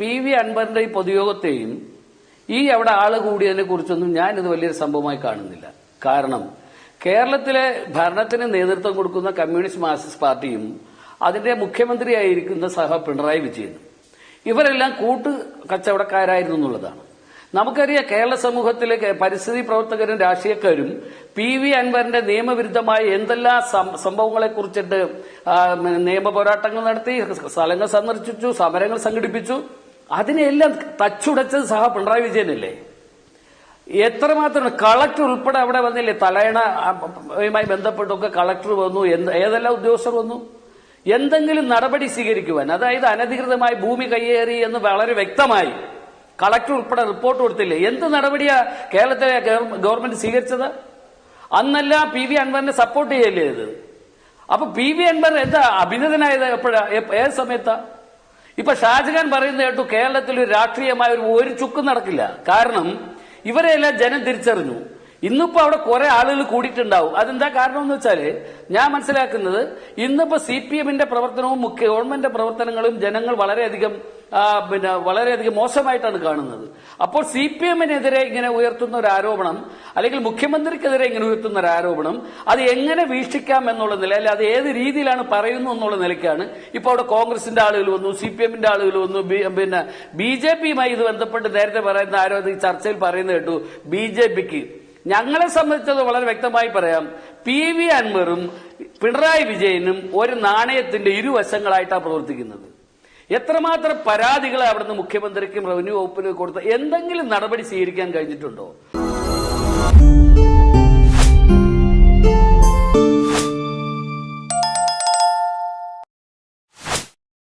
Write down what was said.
P V അൻവറിന്റെ ഈ പൊതുയോഗത്തെയും ഈ അവിടെ ആൾ കൂടിയതിനെ കുറിച്ചൊന്നും ഞാൻ ഇത് വലിയൊരു സംഭവമായി കാണുന്നില്ല. കാരണം കേരളത്തിലെ ഭരണത്തിന് നേതൃത്വം കൊടുക്കുന്ന കമ്മ്യൂണിസ്റ്റ് മാർക്സിസ്റ്റ് പാർട്ടിയും അതിന്റെ മുഖ്യമന്ത്രിയായിരിക്കുന്ന സഹ പിണറായി വിജയനും ഇവരെല്ലാം കൂട്ടു കച്ചവടക്കാരായിരുന്നു എന്നുള്ളതാണ്. നമുക്കറിയാം കേരള സമൂഹത്തിലെ പരിസ്ഥിതി പ്രവർത്തകരും രാഷ്ട്രീയക്കാരും പി വി അൻവറിന്റെ നിയമവിരുദ്ധമായ എന്തെല്ലാം സംഭവങ്ങളെ കുറിച്ചിട്ട് നിയമ പോരാട്ടങ്ങൾ നടത്തി സ്ഥലങ്ങൾ സന്ദർശിച്ചു സമരങ്ങൾ സംഘടിപ്പിച്ചു. അതിനെല്ലാം തച്ചുടച്ചത് സഹ പിണറായി വിജയനല്ലേ? എത്രമാത്രം കളക്ടർ ഉൾപ്പെടെ അവിടെ വന്നില്ലേ? തലയണയുമായി ബന്ധപ്പെട്ടൊക്കെ കളക്ടർ വന്നു ഏതെല്ലാം ഉദ്യോഗസ്ഥർ വന്നു? എന്തെങ്കിലും നടപടി സ്വീകരിക്കുവാൻ അതായത് അനധികൃതമായി ഭൂമി കയ്യേറി എന്ന് വളരെ വ്യക്തമായി കളക്ടർ ഉൾപ്പെടെ റിപ്പോർട്ട് കൊടുത്തില്ലേ? എന്ത് നടപടിയാ കേരളത്തിലെ ഗവൺമെന്റ് സ്വീകരിച്ചത്? അന്നല്ല പി വി അൻവറിനെ സപ്പോർട്ട് ചെയ്യല്ലേ ഇത്? അപ്പൊ പി വി അൻവർ എന്താ അഭിനന്ദനായത് എപ്പോഴാ? എപ്പ- ഏത് സമയത്താ? ഇപ്പൊ ഷാജഹാൻ പറയുന്ന കേട്ടു കേരളത്തിൽ ഒരു രാഷ്ട്രീയമായ ഒരു ഒരു ചുക്കും നടക്കില്ല. കാരണം ഇവരെയെല്ലാം ജനം തിരിച്ചറിഞ്ഞു. ഇന്നിപ്പോ അവിടെ കുറെ ആളുകൾ കൂടിയിട്ടുണ്ടാവും. അതെന്താ കാരണം എന്ന് വെച്ചാൽ ഞാൻ മനസ്സിലാക്കുന്നത് ഇന്നിപ്പോ സി പി എമ്മിന്റെ പ്രവർത്തനവും ഗവൺമെന്റ് പ്രവർത്തനങ്ങളും ജനങ്ങൾ വളരെയധികം പിന്നെ വളരെയധികം മോശമായിട്ടാണ് കാണുന്നത്. അപ്പോൾ സി പി എമ്മിനെതിരെ ഇങ്ങനെ ഉയർത്തുന്ന ഒരു ആരോപണം അല്ലെങ്കിൽ മുഖ്യമന്ത്രിക്കെതിരെ ഇങ്ങനെ ഉയർത്തുന്ന ഒരു ആരോപണം അത് എങ്ങനെ വീക്ഷിക്കാം എന്നുള്ള നില അല്ലെ അത് ഏത് രീതിയിലാണ് പറയുന്നു എന്നുള്ള നിലയ്ക്കാണ് ഇപ്പോൾ അവിടെ കോൺഗ്രസിന്റെ ആളുകൾ വന്നു സി പി എമ്മിന്റെ ആളുകൾ വന്നു പിന്നെ ബി ജെ പിയുമായി ഇത് ബന്ധപ്പെട്ട് നേരത്തെ പറയുന്ന ആരോ ഈ ചർച്ചയിൽ പറയുന്നത് കേട്ടു ബി ജെ പിക്ക്. ഞങ്ങളെ സംബന്ധിച്ചത് വളരെ വ്യക്തമായി പറയാം പി വി അൻവറും പിണറായി വിജയനും ഒരു നാണയത്തിന്റെ ഇരുവശങ്ങളായിട്ടാണ് പ്രവർത്തിക്കുന്നത്. എത്രമാത്രം പരാതികളെ അവിടുന്ന് മുഖ്യമന്ത്രിക്കും റവന്യൂ വകുപ്പിനും കൊടുത്ത എന്തെങ്കിലും നടപടി സ്വീകരിക്കാൻ കഴിഞ്ഞിട്ടുണ്ടോ?